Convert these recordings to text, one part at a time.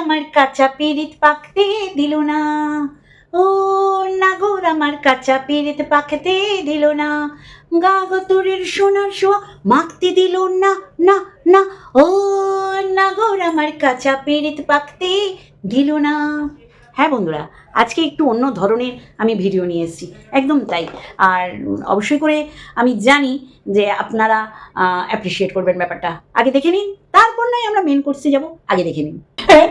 আমার কাঁচা পিরিত পাকতে দিল না। ও নাগর আমার কাঁচা পিরিত পাকতে দিল না। গাগতরের সোনার শোয়া মাখতে দিল না না না। ও নাগর আমার কাঁচা পিরিত পাকতে দিল না। হ্যাঁ বন্ধুরা, আজকে একটু অন্য ধরনের আমি ভিডিও নিয়ে এসেছি। একদম তাই। আর অবশ্যই করে আমি জানি যে আপনারা অ্যাপ্রিসিয়েট করবেন ব্যাপারটা। আগে দেখে নিন, তারপর নয় আমরা মেন কোর্সে যাব, আগে দেখে নিন। জানি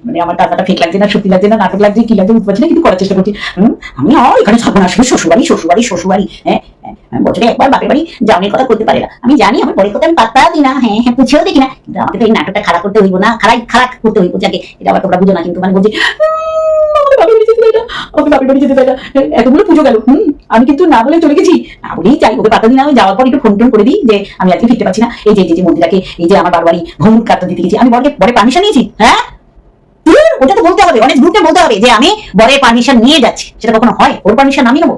মানে আমি আ, এখানে থাকব না আসলে শ্বশুরবাড়ি শ্বশুরবাড়ি শ্বশুরবাড়ি হ্যাঁ? হ্যাঁ, হ্যাঁ, বছরে একবার বাপের বাড়ি কথা করতে পারে না। আমি জানি আমার পরের কথা আমি পাত্তা দিই না হ্যাঁ হ্যাঁ বুঝেও দেখি না কিন্তু আমাকে তো এই নাটকটা খারাপ করতে হইব না খারাপ খারাপ করতে হইব যাকে এটা আবার তোমরা বুঝো না কিন্তু মানে বলছি "উম, আমাকে বাপের বাড়ি যেতে না আমাকে বাপের বাড়ি যেতে না এতগুলো পুজো গেল। হুম আমি কিন্তু না বলে চলে গেছি। না বলেই চাই ওকে পাতা দিন আমি যাওয়ার পর একটু ফোন টোন করে দিই যে আমি আজকে ফিরতে পারছি না। এই যে যে, মন্দিরাকে এই যে আমার বারবারই ঘুমুর কাটতে দিতে গেছি। আমি বরকে পরে পারমিশন নিয়েছি? হ্যাঁ? ওটা তো বলতে হবে, অনেক গ্রুপে বলতে হবে যে আমি বরের পারমিশন নিয়ে যাচ্ছি, সেটা কখনো হয়? ওর পারমিশন আমি নেব?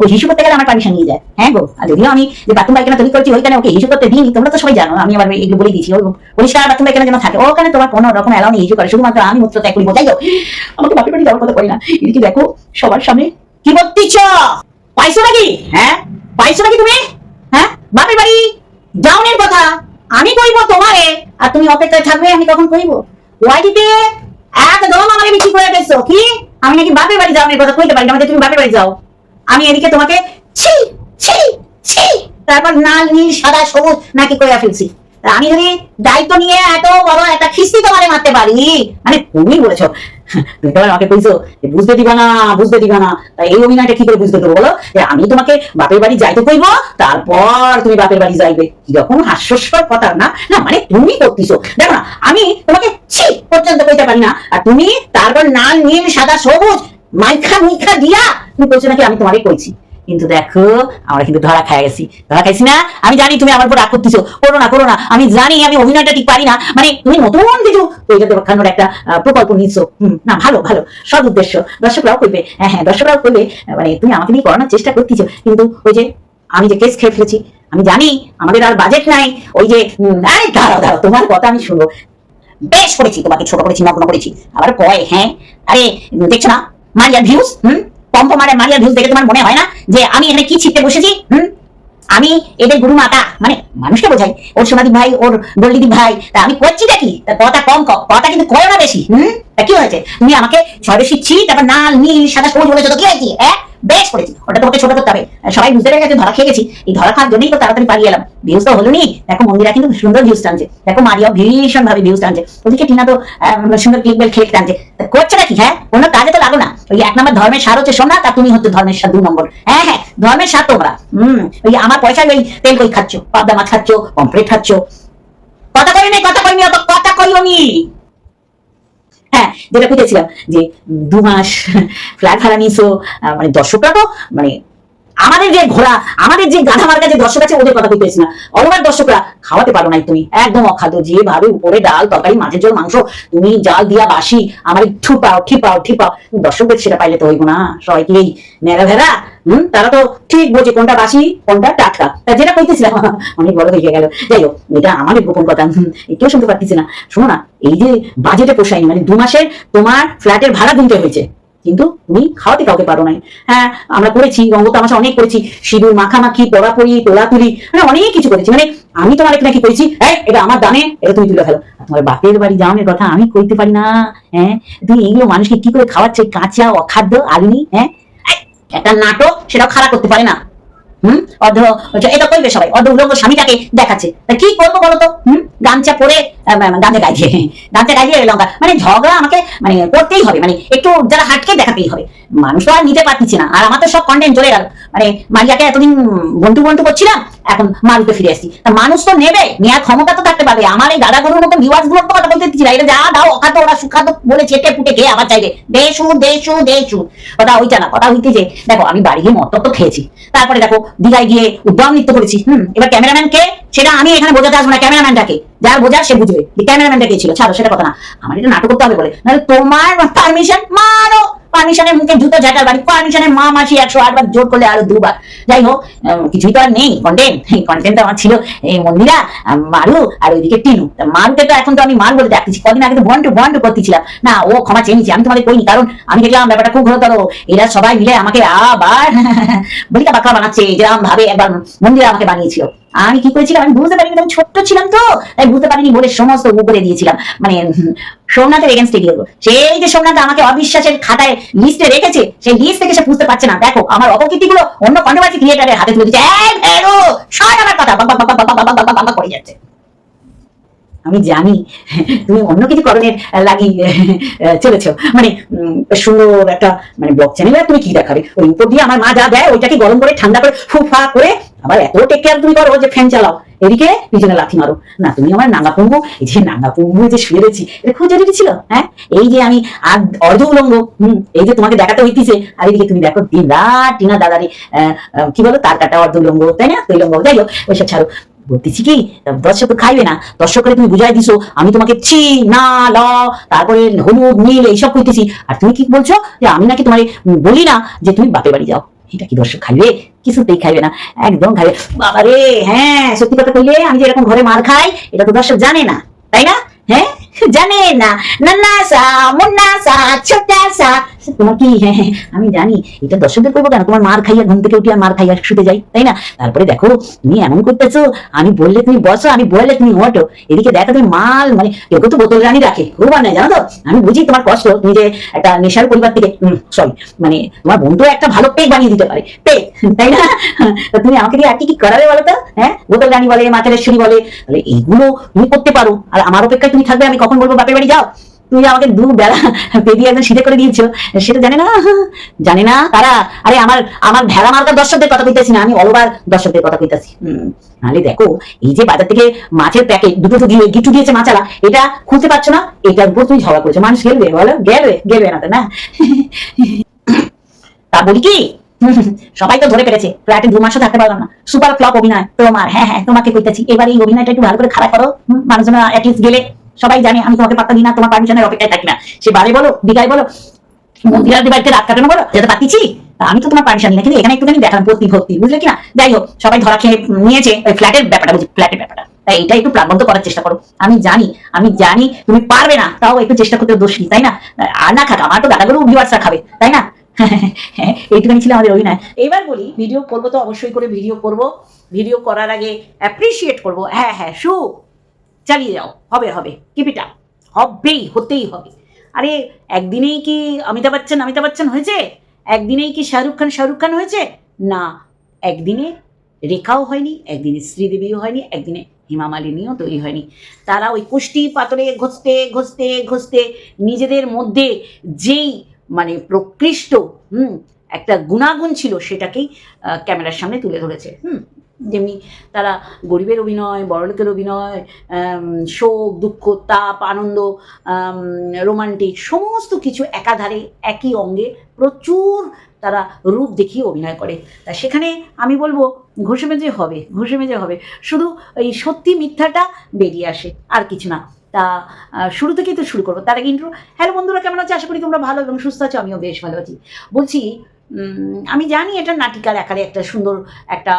ওই হিসু করতে গেলে আমার পারমিশন নিয়ে যায়। হ্যাঁ গো? আর যদিও আমি যে বাথরুম পায়খানা তৈরি করছি, ওইখানে ওকে হিসু করতে দিই তোমরা তো সবাই জানো, আমি এগুলো বলে পরিষ্কার বাথরুম পায়খানা যেন থাকে। ওখানে তোমার কোনো রকম অ্যালাউ নেই হিসু করে শুধুমাত্র আমি মূত্র ত্যাগ করি বোঝাই গো আমাকে বাড়ি যাওয়ার কথা করি না, এদিকে দেখো, সবার সামনে কি পাইছো নাকি? হ্যাঁ? পাইছো নাকি তুমি? হ্যাঁ? বাপের বাড়ি যাওনের কথা। আমি কইব তোমারে, আর তুমি অপেক্ষায় থাকবে, আমি কখন কইব ওয়াইটিতে আমি নাকি বাপের বাড়ি যাওয়ার কথা কইতে পারি না তুমি বাপের বাড়ি যাও। আমি এদিকে তোমাকে ছি ছি ছি, তারপর লাল, নীল, সাদা, সবুজ নাকি কইয়া ফেলছি। আমি যদি দায়িত্ব নিয়ে এত বড় একটা খিস্তি তোমারে মারতে পারি মানে তুমি বলেছ আমাকে কইছো বুঝতে দিবা না, বুঝতে দিবা না। এই অভিনয়টা কি করে বুঝতে দেবো বলো? যে আমি তোমাকে বাপের বাড়ি যাইতে কইব, তারপর তুমি বাপের বাড়ি যাইবে। কীরকম হাস্যস্বর কথা না না মানে তুমি করতেছো। দেখো না, আমি তোমাকে ছি পর্যন্ত কইতে পারি না। আর তুমি তারপর নাল নীল সাদা, সবুজ, মাইখা মুইখা দিয়া তুমি বলছো নাকি আমি তোমাকে কইছি। কিন্তু দেখো, আমরা কিন্তু ধরা খাই গেছি। ধরা খাইছি না? আমি জানি তুমি আমার উপর রাগ করতেছো। করো না করো না। আমি জানি, আমি অভিনয়টা ঠিক পারি না। মানে তুমি নতুন কিছু ওইটা দেখানোর একটা প্রকল্প নিচ্ছ না, ভালো ভালো। সৎ উদ্দেশ্য। দর্শকরাও করবে। হ্যাঁ হ্যাঁ দর্শকরাও করবে। মানে তুমি আমাকে নিয়ে করানোর চেষ্টা করতেছো। কিন্তু ওই যে আমি যে কেস খেয়ে ফেলেছি, আমি জানি আমাদের আর বাজেট নাই। ওই যে আরে, দাঁড়াও দাঁড়াও, তোমার কথা আমি শুনব। বেশ করেছি, তোমাকে ছোট করেছি, নগ্ন করেছি। আবার কয় হ্যাঁ? আরে, দেখছ না? মারিয়ার ভিউজ হুম? পম্পমারের মারিয়া ভিউজ দেখে তোমার মনে হয় না যে আমি এখানে কি ছিটতে বসেছি? হুম? আমি এদের গুরু মাতা মানে মানুষকে বোঝাই। ওর সোমাদি ভাই, ওর গোল্ডিদীপ ভাই, তা আমি করছি কি? তা কথা কম কথা কিন্তু কয় না বেশি। হুম? তা কি হয়েছে? তুমি আমাকে ছয় বেশি ছি তারপর নাল, নীল, সাদা সবুজ বলেছ তো কি হয়েছে? হ্যাঁ? বেশ করেছি। ওটা তোমাকে ছোট করতে হবে। সবাই বুঝতে পেরে গেছে, ধরা খেয়ে গেছি। এই ধরা খাওয়ার জন্যই তো তাড়াতাড়ি পালিয়ে এলাম। ভিউজ তো হলো নি দেখো, মন্দিরা কিন্তু সুন্দর ভিউজ টানছে। দেখো, মারিয়াও ভীষণ ভাবে ভিউজ টানছে। ওদিকে টিনা তো সুন্দর ক্লিক বেল খেলে টানছে করছ নাকি? হ্যাঁ কোনো কাজে তো লাগো না। ওই এক নম্বর ধর্মের সার হচ্ছে সোনা, তা তুমি হচ্ছে ধর্মের সার, দু নম্বর। হ্যাঁ হ্যাঁ ধর্মের সার তোমরা। হম, ওই আমার পয়সায় ওই তেল কই খাচ্ছ? পাবদা মাছ খাচ্ছ, পমফ্রেট খাচ্ছ। কথা কই নাই কথা কইনি অত কথা কইও নি। যেটা বুঝেছিলাম যে দু মাস ফ্ল্যাট ভাড়া নিয়েছো মানে দর্শকরা তো মানে আমাদের যে ঘোড়া, আমাদের যে গাধা মার্কা যে দর্শক আছে, ওদের কথা কইতেছি না। অলবার দর্শকরা, খাওয়াতে পারো নাই তুমি। একদম অখাদ্য, যেভাবে উপরে ডাল, তরকারি, মাছের জল মাংস, তুমি জাল দিয়া বাসি, আমার ঠু পাও, ঠি পাও ঠি পাও। দর্শকদের সেটা পাইলে তো হইব না, সবাই কি এই মেরা ভেড়া? হম, তারা তো ঠিক বোঝে কোনটা বাসি, কোনটা টাটকা। তা যেটা কইতেছিলাম, অনেক বড় হয়ে গেল। যাই হোক, এটা আমাদের গোপন কথা কেউ শুনতে পারতেছি না। শোনো না, এই যে বাজেটে পোষায়নি মানে দু মাসের তোমার ফ্ল্যাটের ভাড়া দিতে হয়েছে। কিন্তু তুমি খাওয়াতে কাউকে পারো নাই। হ্যাঁ আমরা করেছি রঙ্গ তামাশা অনেক করেছি, সিঁদুর, মাখামাখি পড়াপড়ি তোলাতুলি মানে অনেক কিছু করেছি। মানে আমি তোমার এখানে কি করেছি হ্যাঁ এটা আমার দানে এটা তুমি তুলে ফেলো। তোমার বাপের বাড়ি যাওয়ানোর কথা আমি কইতে পারি না হ্যাঁ? তুমি এইগুলো মানুষকে কি করে খাওয়াচ্ছে? কাঁচা, অখাদ্য আলুনি হ্যাঁ? একটা নাটক, সেটাও খারাপ করতে পারে না। হুম? অর্ধ এটা কইবে সবাই। অর্ধ উলঙ্গ স্বামীটাকে দেখাচ্ছে। কি করব বলতো? হুম? গামছা পরে গাঁজা গাইছে গামছা গাইলে লঙ্কা। মানে ঝগড়া আমাকে মানে করতেই হবে। মানে একটু যারা হাটকে দেখাতেই হবে। মানুষ তো আর নিতে পারতেছি না। আর আমার তো সব কন্টেন্ট চলে গেল। মানে মারিয়াকে এতদিন বন্ধু বন্ধু করছিলাম, এখন মারুতে ফিরে আসছি। তা মানুষ তো নেবে নেওয়ার ক্ষমতা তো থাকতে পারবে। আমার এই দাদা গরুর মতো ভিউয়ার্সগুলোর কথা বলতে দিচ্ছি এটা যা দাও, অখাদ্য, ওরা সুখাদ্য বলে চেটে পুটে খেয়ে আবার চাইবে। দেশু দেশু দেশু। কথা ওইটা না কথা হইতে যে, দেখো, আমি বাড়ি গিয়ে মত তো খেয়েছি। তারপরে দেখো, দীঘায় গিয়ে উদ্যম নৃত্য করেছি। হুম, এবার ক্যামেরাম্যান কে? সেটা আমি এখানে বোঝাতে আসব না ক্যামেরাম্যানটাকে যার বোঝার সে বুঝবে। ক্যামেরাম্যানটা কে ছিল? ছাড়ো, সেটা কথা না। আমার এটা নাটক করতে হবে বলে। নাহলে তোমার পারমিশন মারো। পারমিশনের মুখে জুতো ঝাঁটার বাড়ি পারমিশনের মা মাসি একশো আটবার জোর করলে আরও দুবার। যাই হোক কিছুই তো আর নেই কন্টেন্ট এই কন্টেন্ট আমার ছিল। এই মন্দিরা মারু আর ওইদিকে টিনু। মারুকে তো এখন তো আমি মার বলে ডাকতেছি। কদিন আগে তো বন্টু বন্টু করতেছিলাম। না, ও ক্ষমা চেয়ে নিয়েছি, আমি তোমাদের কইনি কারণ আমি দেখলাম ব্যাপারটা খুব ঘোরতর এরা সবাই মিলে আমাকে আবার বলিকা বাঁকড়া বানাচ্ছে যেরকম ভাবে একবার মন্দিরা আমাকে বানিয়েছিল। আমি কি করেছিলাম আমি বুঝতে পারিনি আমি ছোট্ট ছিলাম তো তাই বুঝতে পারিনি বলে সমস্ত উপরে দিয়েছিলাম মানে সোমনাথের এগেনস্টে গিয়ে সেই যে সোমনাথ আমাকে অবিশ্বাসের খাতায় লিস্টে রেখেছে সেই লিস্ট থেকে সে বুঝতে পারছে না দেখো আমার অপকৃতি গুলো অন্য কন্ট্রোভার্সি ক্রিয়েটারের হাতে তুলে দিচ্ছে ভেরো সব আমার কথা বাবা বাবা বাবা বাবা বাবা করে যাচ্ছে আমি জানি, তুমি অন্য কিছু করণের লাগি চলেছো। মানে সুন্দর একটা মানে ব্লগ চ্যানেলে তুমি কি দেখাবে? ওই উপর দিয়ে আমার মা যা দেয়, ওইটাকে গরম করে, ঠান্ডা করে ফুফা করে, আবার এত টেক কেয়ার তুমি করো যে ফ্যান চালাও। এদিকে পিছনে লাথি মারো। না, তুমি আমার নাঙ্গা পুঙ্গু, এই যে নাঙ্গা পুঙ্গু যে শুয়ে রয়েছি, এটা খুব জরুরি ছিল হ্যাঁ? এই যে আমি আর অর্ধ উলঙ্গ, হম, এই যে তোমাকে দেখাতে হইতেছে, আর এদিকে তুমি দেখো দিন রাত টিনা দাদারি কি বলো, তার কাটা অর্ধ উলঙ্গ, তাই না? তৈলঙ্গ, যাই হোক ওইসব ছাড়ো। বলতেছি কি দর্শক খাইবে না। দর্শকরে তুমি বুঝাই দিছো, আমি তোমাকে ছি, না, ল, তারপরে হলুদ, নীল, এইসব কইতেছি। আর তুমি কি বলছো যে আমি নাকি তোমার বলি না যে তুমি বাপের বাড়ি যাও? এটা কি দর্শক খাইবে? কিছুতেই খাইবে না। একদম খাইবে। বাবারে হ্যাঁ সত্যি কথা কইলে আমি যে এরকম ঘরে মার খাই, এটা তো দর্শক জানে না। তাই না? হ্যাঁ? জানে না নান্না সা মুন্না সা ছোটা সা তোমার কি হ্যাঁ হ্যাঁ, আমি জানি এটা দর্শকদের করব কেন? তোমার মার খাইয়া ঘুম থেকে উঠে আর মার খাইয়া শুতে যাই তাই না? তারপরে দেখো তুমি এমন করতেছো আমি বললে তুমি বসো আমি বললে তুমি ওঠো। এদিকে দেখো তুমি মাল মানে কেউ তো বোতল রানি রাখে খুব বানায় জানো তো? আমি বুঝি তোমার কষ্ট তুমি যে একটা নেশার পরিবার থেকে সরি মানে তোমার বন্ধু একটা ভালো পেক বানিয়ে দিতে পারে পেক তাই না? তুমি আমাকে দিয়ে আর কি কি করাবে বলো তো হ্যাঁ? বোতল রানি বলে মাথারেশ্বরী বলে এইগুলো তুমি করতে পারো আর আমার অপেক্ষায় তুমি থাকবে আমি কখন বলব, বাপের বাড়ি যাও? তুমি আমাকে দু বেলা পেরিয়ে একদম শীতে করে দিয়েছ। সেটা জানে না জানে না তারা। আরে আমার আমার ভেড়া মার্কার দর্শকদের কথা কইতেছি না, আমি অলবার দর্শকদের কথা কইতেছি নাহলে দেখো, এই যে বাজার থেকে মাছের প্যাকেট, দুটো তো দিয়ে গিটু দিয়েছে মাছালা, এটা খুলতে পারছ না? এটার উপর তুমি ঝগড়া করেছ। মানুষ গেলবে বলো? গেলবে গেলবে না তো না? তা বলি কি সবাই তো ধরে পেরেছে ফ্ল্যাটে দু মাসও থাকতে পারলাম না। সুপার ফ্লপ অভিনয়, তোমার হ্যাঁ হ্যাঁ তোমাকে কইতেছি। এবার এই অভিনয়টা একটু ভালো করে খারাপ করো মানুষজন অ্যাটলিস্ট গেলে সবাই জানে আমি তোমাকে পাত্তা দিই না, তোমার পারমিশনের অপেক্ষায় থাকি না। সে বারে বলো বিকায় বলো মন্দিরাদি বাড়িতে রাত কাটানো বলো যেতে পারতেছি আমি তো তোমার পারমিশন না, কিন্তু এখানে একটুখানি দেখালাম, ভর্তি ভর্তি, বুঝলে কিনা? যাই হোক, সবাই ধরা খেয়ে নিয়েছে, ওই ফ্ল্যাটের ব্যাপারটা বুঝি ফ্ল্যাটের ব্যাপারটা। তাই এটা একটু প্রাণবন্ত করার চেষ্টা করো। আমি জানি আমি জানি তুমি পারবে না, তাও একটু চেষ্টা করতে দোষ তাই না? আর না খাক, আমার তো দাদাগুলো ভিউয়ার্সরা খাবে, তাই না? এইটুখানি ছিল আমাদের অভিনয়। এবার বলি ভিডিও করব তো অবশ্যই করে ভিডিও করব। ভিডিও করার আগে অ্যাপ্রিসিয়েট করব। হ্যাঁ হ্যাঁ শু, চালিয়ে যাও। হবে হবে। কিপিটা হবেই, হতেই হবে। আরে, একদিনেই কি অমিতাভ বচ্চন অমিতাভ বচ্চন হয়েছে? একদিনেই কি শাহরুখ খান শাহরুখ খান হয়েছে? না, একদিনে রেখাও হয়নি, একদিনে শ্রীদেবীও হয়নি, একদিনে হেমা মালিনীও তৈরি হয়নি। তারা ওই কুষ্টি পাথরে ঘষতে ঘষতে ঘষতে নিজেদের মধ্যে যেই মানে প্রকৃষ্ট, হুম, একটা গুণাগুণ ছিল সেটাকেই ক্যামেরার সামনে তুলে ধরেছে, হুম। যেমনি তারা গরিবের অভিনয়, বড়লোকের অভিনয় শোক, দুঃখ, তাপ, আনন্দ রোমান্টিক সমস্ত কিছু একাধারে একই অঙ্গে প্রচুর তারা রূপ দেখিয়ে অভিনয় করে। তা সেখানে আমি বলব ঘষে মেজে হবে ঘষে মেজে হবে। শুধু এই সত্যি মিথ্যাটা বেরিয়ে আসে, আর কিছু না। তা শুরু থেকেই তো শুরু করব। তার আগে ইন্ট্রো হ্যালো বন্ধুরা, কেমন আছো? আশা করি তোমরা ভালো এবং সুস্থ আছো, আমিও বেশ ভালো আছি। বলছি আমি জানি এটা নাটিকার আকারে একটা সুন্দর একটা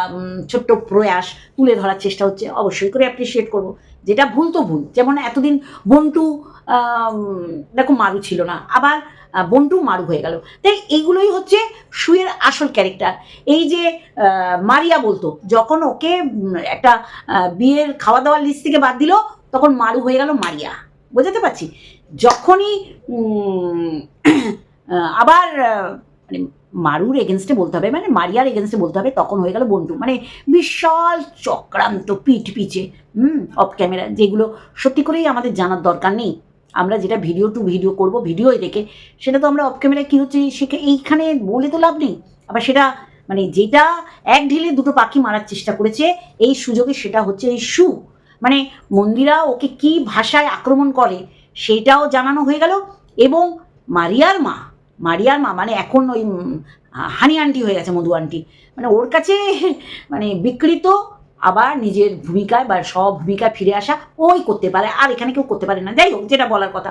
ছোট্ট প্রয়াস তুলে ধরার চেষ্টা হচ্ছে, অবশ্যই করে অ্যাপ্রিসিয়েট করব। যেটা ভুল তো ভুল, যেমন এতদিন বন্টু দেখো মারু ছিল না, আবার বন্টু মারু হয়ে গেল। তাই এইগুলোই হচ্ছে সুয়ের আসল ক্যারেক্টার এই যে মারিয়া বলতো, যখন ওকে একটা বিয়ের খাওয়া দাওয়ার লিস্ট থেকে বাদ দিল তখন মারু হয়ে গেল মারিয়া। বোঝাতে পারছি? যখনই আবার মানে মারুর এগেনস্টে বলতে হবে মানে মারিয়ার এগেনস্টে বলতে হবে, তখন হয়ে গেল বন্টু। মানে বিশাল চক্রান্ত, পিঠ পিছে, হুম অফ ক্যামেরা যেগুলো সত্যি করেই আমাদের জানার দরকার নেই। আমরা যেটা ভিডিও টু ভিডিও করব ভিডিওই দেখে, সেটা তো আমরা অফ ক্যামেরা কী হচ্ছে, সেটা এইখানে বলে তো লাভ নেই। আবার সেটা মানে যেটা এক ঢিলে দুটো পাখি মারার চেষ্টা করেছে, এই সুযোগে সেটা হচ্ছে এই সু মানে মন্দিরা ওকে কি ভাষায় আক্রমণ করে সেটাও জানানো হয়ে গেল এবং মারিয়ার মা মারিয়ার মা মানে এখন ওই হানি আন্টি হয়ে গেছে মধু আন্টি। মানে ওর কাছে মানে বিকৃত, আবার নিজের ভূমিকায় বা সব ভূমিকায় ফিরে আসা ওই করতে পারে, আর এখানে কেউ করতে পারে না। যাই হোক, যেটা বলার কথা।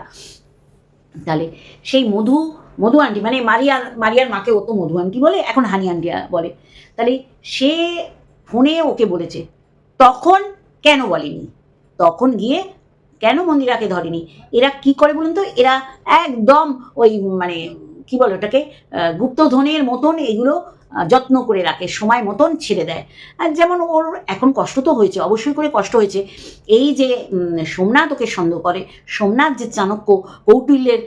তাহলে সেই মধু মধু আন্টি মানে মারিয়ার মারিয়ার মাকে ও তো মধু আন্টি বলে, এখন হানি আন্টি বলে। তাহলে সে ফোনে ওকে বলেছে, তখন কেন বলেনি? তখন গিয়ে কেন মন্দিরাকে ধরেনি? এরা কি করে বলুন তো? এরা একদম ওই মানে কি বলে ওটাকে? গুপ্তধনের মতন এগুলো যত্ন করে রাখে, সময় মতন ছেড়ে দেয়। আর যেমন ওর এখন কষ্ট তো হয়েছে, অবশ্যই করে কষ্ট হয়েছে। এই যে সোমনাথ ওকে সন্দেহ করে, সোমনাথ যে চাণক্য কৌটিল্যের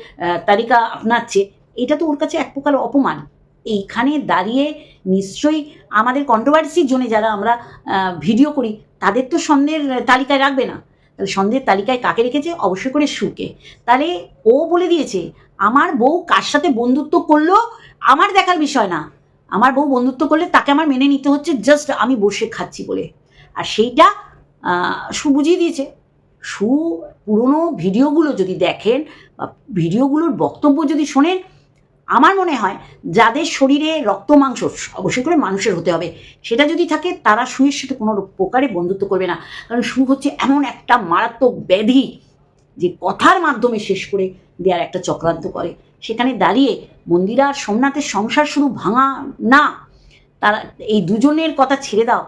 তালিকা আপনাচ্ছে, এটা তো ওর কাছে এক প্রকার অপমান। এইখানে দাঁড়িয়ে নিশ্চয়ই আমাদের কন্ট্রোভার্সির জন্য যারা আমরা ভিডিও করি তাদের তো সন্দেহের তালিকায় রাখবে না। তাহলে সন্দেহের তালিকায় কাকে রেখেছে? অবশ্যই করে সুকে। তাহলে ও বলে দিয়েছে, আমার বউ কার সাথে বন্ধুত্ব করল আমার দেখার বিষয় না। আমার বউ বন্ধুত্ব করলে তাকে আমার মেনে নিতে হচ্ছে, জাস্ট আমি বসে খাচ্ছি বলে। আর সেইটা সু বুঝিয়ে দিয়েছে। সু পুরনো ভিডিওগুলো যদি দেখেন বা ভিডিওগুলোর বক্তব্য যদি শোনেন আমার মনে হয় যাদের শরীরে রক্ত, মাংস অবশ্যই করে মানুষের হতে হবে। সেটা যদি থাকে, তারা সুয়ের সাথে কোনো প্রকারে বন্ধুত্ব করবে না। কারণ সু হচ্ছে এমন একটা মারাত্মক ব্যাধি যে কথার মাধ্যমে শেষ করে দেওয়ার একটা চক্রান্ত করে। সেখানে দাঁড়িয়ে মন্দিরা আর সোমনাথের সংসার শুধু ভাঙা না, তারা এই দুজনের কথা ছেড়ে দাও।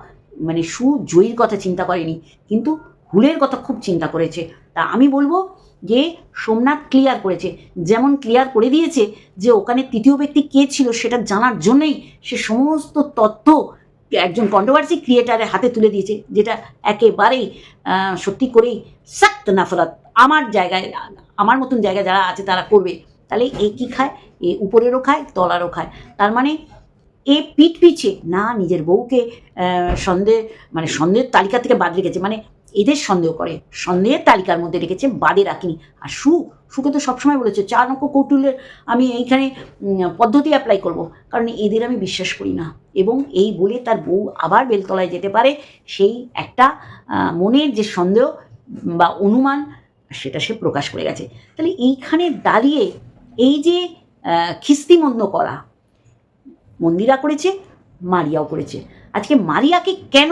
মানে সু জয়ীর কথা চিন্তা করেনি, কিন্তু হুলের কথা খুব চিন্তা করেছে। তা আমি বলব যে সোমনাথ ক্লিয়ার করেছে। যেমন ক্লিয়ার করে দিয়েছে যে ওখানে তৃতীয় ব্যক্তি কে ছিল সেটা জানার জন্যই সে সমস্ত তথ্য একজন কন্ট্রোভার্সি ক্রিয়েটারের হাতে তুলে দিয়েছে, যেটা একেবারেই সত্যি করেই সাক্ত নাফরাত। আমার জায়গায়, আমার মতন জায়গায় যারা আছে তারা করবে। তাহলে এ কী খায়? এ উপরেরও খায়, তলারও খায়। তার মানে এ পিঠ পিছে, না নিজের বউকে সন্দেহ মানে সন্দেহের তালিকা থেকে বাদ রেখেছে। মানে এদের সন্দেহ করে। সন্দেহের তালিকার মধ্যে রেখেছে বাদে রাখিনি। আর সু, সুকে তো সবসময় বলেছে, চার অঙ্ক কৌটুলের আমি এইখানে পদ্ধতি অ্যাপ্লাই করব। কারণ এদের আমি বিশ্বাস করি না। এবং এই বলে তার বউ আবার বেলতলায় যেতে পারে। সেই একটা মনের যে সন্দেহ বা অনুমান, সেটা সে প্রকাশ করে গেছে। তাহলে এইখানে দাঁড়িয়ে এই যে খিস্তিমন্দ করা, মন্দিরা করেছে, মারিয়াও করেছে। আজকে মারিয়াকে কেন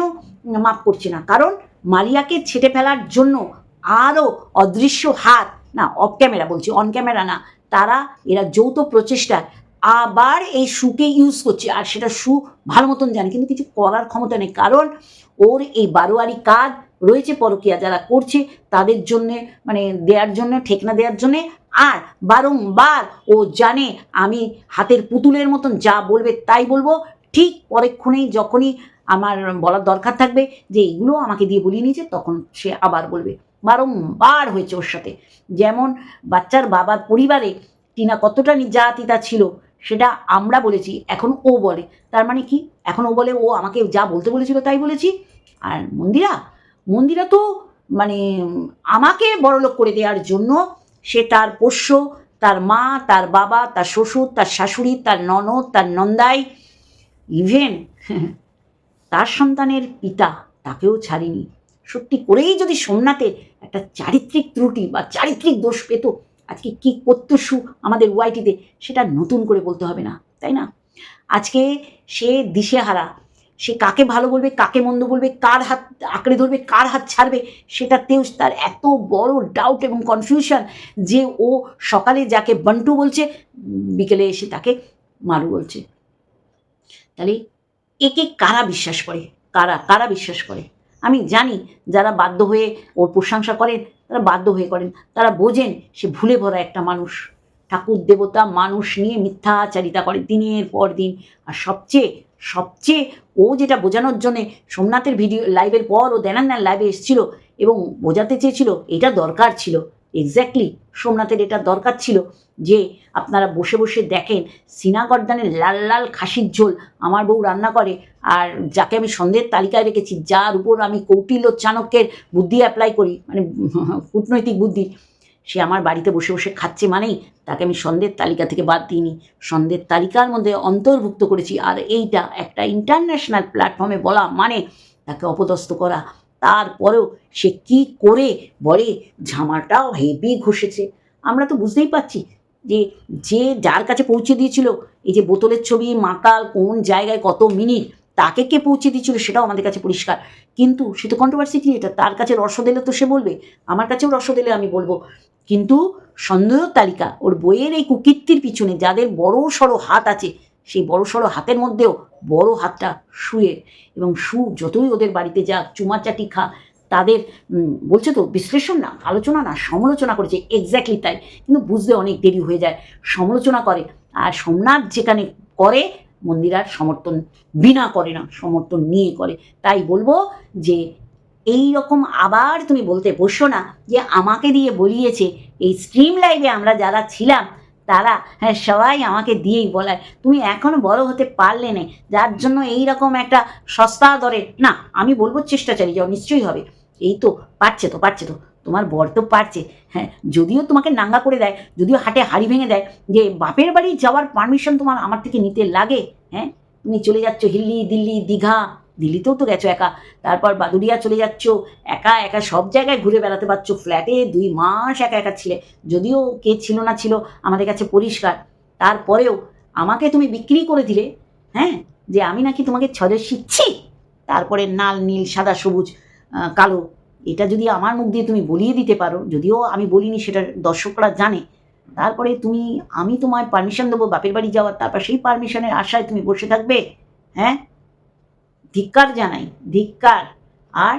মাফ করছে না? কারণ মারিয়াকে ছেটে ফেলার জন্য আরও অদৃশ্য হাত, না অফ ক্যামেরা বলছি অন ক্যামেরা না, তারা, এরা যৌথ প্রচেষ্টা আবার এই শুকে ইউজ করছে, আর সেটা সু ভালো মতন জানে, কিন্তু কিছু করার ক্ষমতা নেই, কারণ ওর এই বারোয়ারি কাজ রয়েছে পরকিয়া যারা করছে, তাদের জন্যে মানে দেওয়ার জন্য, ঠেকনা দেওয়ার জন্যে, আর বারংবার ও জানে, আমি হাতের পুতুলের মতন যা বলবে তাই বলব, ঠিক পরেক্ষণেই যখনই আমার বলার দরকার থাকবে যে এগুলো আমাকে দিয়ে বলিয়ে নিয়েছে, তখন সে আবার বলবে, বারংবার হয়েছে ওর সাথে। যেমন বাচ্চার বাবার পরিবারে টিনা কতটা নির্যাতিতা ছিল, সেটা আমরা বলেছি, এখন ও বলে। তার মানে কি? এখন ও বলে, ও আমাকে যা বলতে বলেছিল তাই বলেছি। আর মন্দিরা? মন্দিরা তো মানে আমাকে বড়লোক করে দেওয়ার জন্য সে তার পোষ্য, তার মা, তার বাবা, তার শ্বশুর, তার শাশুড়ি, তার ননদ, তার নন্দাই ইভেন তার সন্তানের পিতা তাকেও ছাড়িনি। সত্যি করেই যদি সোমনাথের একটা চারিত্রিক ত্রুটি বা চারিত্রিক দোষ পেত, আজকে কি করতো সু আমাদের ওয়াইটিতে সেটা নতুন করে বলতে হবে না, তাই না? আজকে সে দিশেহারা, সে কাকে ভালো বলবে, কাকে মন্দ বলবে, কার হাত আঁকড়ে ধরবে, কার হাত ছাড়বে, সেটাতেও তার এত বড় ডাউট এবং কনফিউশন যে ও সকালে যাকে বন্টু বলছে বিকেলে এসে তাকে মারু বলছে। তাহলে একে কারা বিশ্বাস করে? কারা কারা বিশ্বাস করে? আমি জানি যারা বাধ্য হয়ে ওর প্রশংসা করেন, তারা বাধ্য হয়ে করেন। তারা বোঝেন সে ভুলে ভরা একটা মানুষ। ঠাকুর দেবতা মানুষ নিয়ে মিথ্যাচারিতা করে দিনের পর দিন। আর সবচেয়ে সবচেয়ে ও যেটা বোঝানোর জন্যে সোমনাথের ভিডিও লাইভের পর ও দেনান্নার লাইভে এসেছিল এবং বোঝাতে চেয়েছিল, এটা দরকার ছিল। এক্স্যাক্টলি সোমনাথের এটা দরকার ছিল যে আপনারা বসে বসে দেখেন সিনা গর্দানের লাল লাল খাসির ঝোল আমার বউ রান্না করে আর যাকে আমি সন্দেহের তালিকায় রেখেছি যার উপর আমি কৌটিল্য চাণক্যের বুদ্ধি অ্যাপ্লাই করি মানে কূটনৈতিক বুদ্ধি, সে আমার বাড়িতে বসে বসে খাচ্ছে মানেই তাকে আমি সন্দেহের তালিকা থেকে বাদ দিইনি। সন্দেহের তালিকার মধ্যে অন্তর্ভুক্ত করেছি আর এইটা একটা ইন্টারন্যাশনাল প্ল্যাটফর্মে বলা মানে তাকে অপদস্থ করা। তারপরেও সে কি করে বলে? ঝামাটাও হেভি ঘষেছে। আমরা তো বুঝতেই পারছি যে যে যার কাছে পৌঁছে দিয়েছিল, এই যে বোতলের ছবি, মাতাল, কোন জায়গায় কত মিনিট, তাকে কে পৌঁছে দিচ্ছিল সেটাও আমাদের কাছে পরিষ্কার। কিন্তু সে তো কন্ট্রোভার্সি ক্রিয়েটার তার কাছে রস দিলে তো সে বলবে, আমার কাছেও রস দিলে আমি বলব। কিন্তু সন্দেহ তালিকা, ওর বইয়ের এই কুকীর্তির পিছনে যাদের বড় সড়ো হাত আছে সেই বড় সড়ো হাতের মধ্যেও বড় হাতটা শুয়ে এবং সু যতই ওদের বাড়িতে যাক চুমাচাটি খা, তাদের বলছে তো বিশ্লেষণ না, আলোচনা না, সমালোচনা করেছে এক্স্যাক্টলি তাই। কিন্তু বুঝতে অনেক দেরি হয়ে যায়, সমালোচনা করে। আর সোমনাথ যেখানে করে মন্দিরার সমর্থন বিনা করে না, সমর্থন নিয়ে করে। তাই বলব যে, এই রকম আবার তুমি বলতে বসো না যে, আমাকে দিয়ে বলিয়েছে, এই স্ট্রিম লাইভে আমরা যারা ছিলাম তারা হ্যাঁ সবাই আমাকে দিয়েই বলায়। তুমি এখনও বড় হতে পারলে না। যার জন্য এই রকম একটা সস্তা দরে, না, আমি বলব চেষ্টা চালিয়ে যাও, নিশ্চয়ই হবে। এই তো, পারছে তো পারছে তো। তোমার বর তো পারছে। হ্যাঁ যদিও তোমাকে নাঙ্গা করে দেয়, যদিও হাটে হাড়ি ভেঙে দেয়, যে বাপের বাড়ি যাওয়ার পারমিশন তোমার আমার থেকে নিতে লাগে হ্যাঁ? তুমি চলে যাচ্ছ হিল্লি, দিল্লি, দীঘা দিল্লিতেও তো গেছো একা। তারপর বাদুড়িয়া চলে যাচ্ছ। একা একা সব জায়গায় ঘুরে বেড়াতে পারছ। ফ্ল্যাটে দুই মাস একা একা ছিলে। যদিও কে ছিল না ছিল, আমাদের কাছে পরিষ্কার। তারপরেও আমাকে তুমি বিক্রি করে দিলে হ্যাঁ? যে আমি নাকি তোমাকে ছজে শিখছি। তারপরে নাল, নীল, সাদা, সবুজ কালো। এটা যদি আমার মুখ দিয়ে তুমি বলিয়ে দিতে পারো, যদিও আমি বলিনি, সেটা দর্শকরা জানে। তারপরে তুমি, আমি তোমায় পারমিশন দেবো বাপের বাড়ি যাওয়ার। তারপর সেই পারমিশনের আশায় তুমি বসে থাকবে হ্যাঁ? ধিক্কার জানাই, ধিক্কার। আর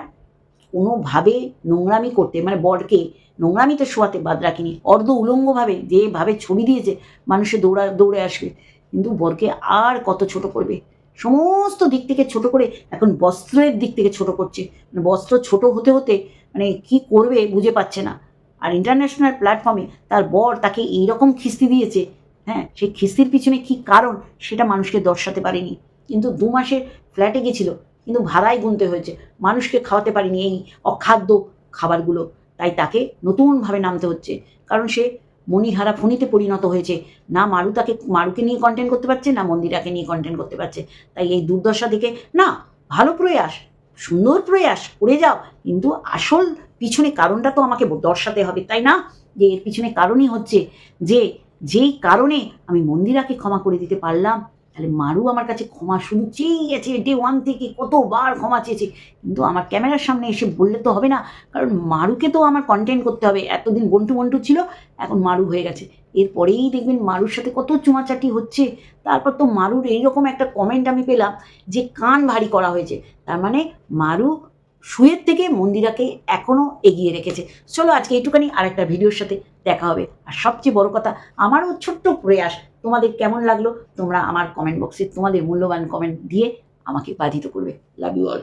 কোনোভাবে নোংরামি করতে মানে বরকে নোংরামিতে শোয়াতে বাদ রাখিনি, অর্ধ উলঙ্গভাবে যেভাবে ছবি দিয়েছে, মানুষে দৌড়া, দৌড়ে আসবে। কিন্তু বরকে আর কত ছোট করবে? সমস্ত দিক থেকে ছোট করে, এখন বস্ত্রের দিক থেকে ছোট করছে। মানে বস্ত্র ছোট হতে হতে মানে কি করবে বুঝে পাচ্ছে না। আর ইন্টারন্যাশনাল প্ল্যাটফর্মে তার বর তাকে এইরকম খিস্তি দিয়েছে হ্যাঁ সেই খিস্তির পিছনে কি কারণ সেটা মানুষকে দর্শাতে পারেনি। কিন্তু দু মাসের ফ্ল্যাটে গেছিল, কিন্তু ভাড়াই গুনতে হয়েছে। মানুষকে খাওয়াতে পারিনি এই অখাদ্য খাবারগুলো। তাই তাকে নতুনভাবে নামতে হচ্ছে। কারণ সে মণিহারা ফণিতে পরিণত হয়েছে। না মারু তাকে মারুকে নিয়ে কন্টেন্ট করতে পারছে, না মন্দিরাকে নিয়ে কন্টেন্ট করতে পারছে। তাই এই দুর্দশা দেখে, না, ভালো প্রয়াস, সুন্দর প্রয়াস, করে যাও। কিন্তু আসল পিছনে কারণটা তো আমাকে দর্শাতে হবে, তাই না? যে এর পিছনে কারণই হচ্ছে যে, যেই কারণে আমি মন্দিরাকে ক্ষমা করে দিতে পারলাম তাহলে মারু আমার কাছে ক্ষমা শুধু চেয়েই গেছে ডে ওয়ান থেকে কতবার ক্ষমা চেয়েছে। কিন্তু আমার ক্যামেরার সামনে এসে বললে তো হবে না, কারণ মারুকে তো আমার কন্টেন্ট করতে হবে। এতদিন বন্টু বন্টু ছিল, এখন মারু হয়ে গেছে। এরপরেই দেখবেন মারুর সাথে কত চুমাচাটি হচ্ছে। তারপর তো মারুর এইরকম একটা কমেন্ট আমি পেলাম যে কান ভারী করা হয়েছে। তার মানে মারু শুয়ের থেকে মন্দিরাকে এখনও এগিয়ে রেখেছে। চলো আজকে এইটুখানি আর একটা ভিডিওর সাথে দেখা হবে। আর সবচেয়ে বড় কথা, আমারও ছোট্ট প্রয়াস, তোমাদের কেমন লাগল? তোমরা আমার কমেন্ট বক্সে তোমাদের মূল্যবান কমেন্ট দিয়ে আমাকে বাধিত করবে। Love you all